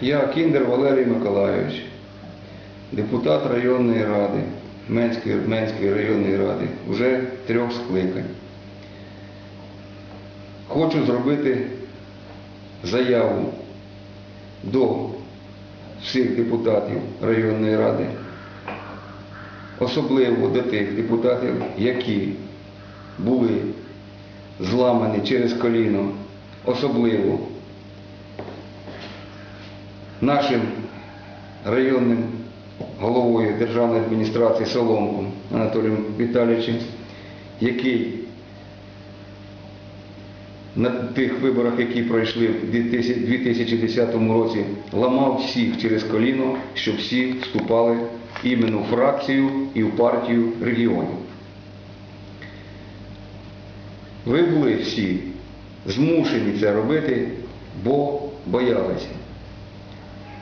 Я Кіндер Валерій Миколайович, депутат районної ради, Менської, Менської районної ради, вже трьох скликань. Хочу зробити заяву до всіх депутатів районної ради, особливо до тих депутатів, які були зламані через коліно, особливо нашим районним головою державної адміністрації Соломком Анатолієм Віталійовичем, який на тих виборах, які пройшли в 2010 році, ламав всіх через коліно, щоб всі вступали іменно в фракцію і в партію регіонів. Ви були всі змушені це робити, бо боялися.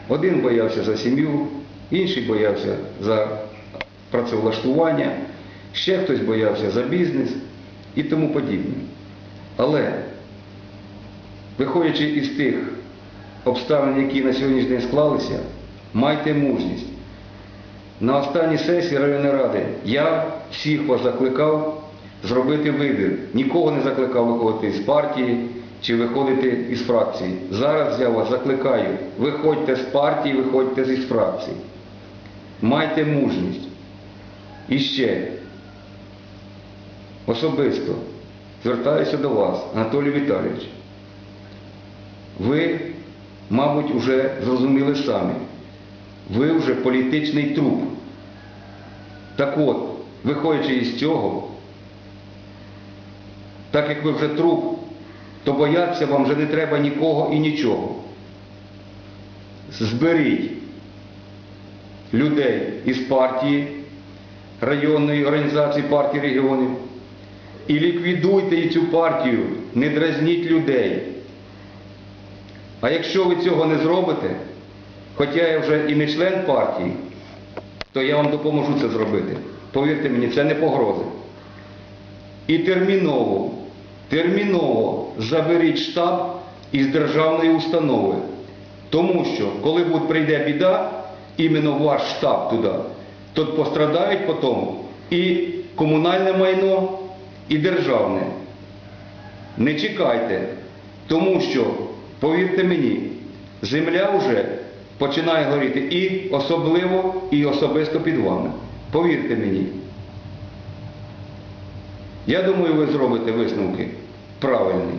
Один боявся за сім'ю, інший боявся за працевлаштування, ще хтось боявся за бізнес і тому подібне. Але, виходячи із тих обставин, які на сьогоднішній день склалися, майте мужність. На останній сесії районної ради я всіх вас закликав зробити вибір. Нікого не закликав виходити з партії чи виходити із фракції. Зараз я вас закликаю, виходьте з партії, виходьте з фракції. Майте мужність. І ще особисто звертаюся до вас, Анатолій Віталійович. Ви, мабуть, вже зрозуміли самі. Ви вже політичний труп. Так от, виходячи із цього, так як ви вже труп, то боятися вам вже не треба нікого і нічого. Зберіть людей із партії, районної організації партії регіонів і ліквідуйте цю партію, не дразніть людей. А якщо ви цього не зробите, хоча я вже і не член партії, то я вам допоможу це зробити. Повірте мені, це не погрози. І терміново, терміново заберіть штаб із державної установи. Тому що, коли прийде біда, іменно ваш штаб туди, то пострадають потім і комунальне майно, і державне. Не чекайте, тому що, повірте мені, земля вже починає горіти і особливо, і особисто під вами. Повірте мені. Я думаю, ви зробите висновки правильні.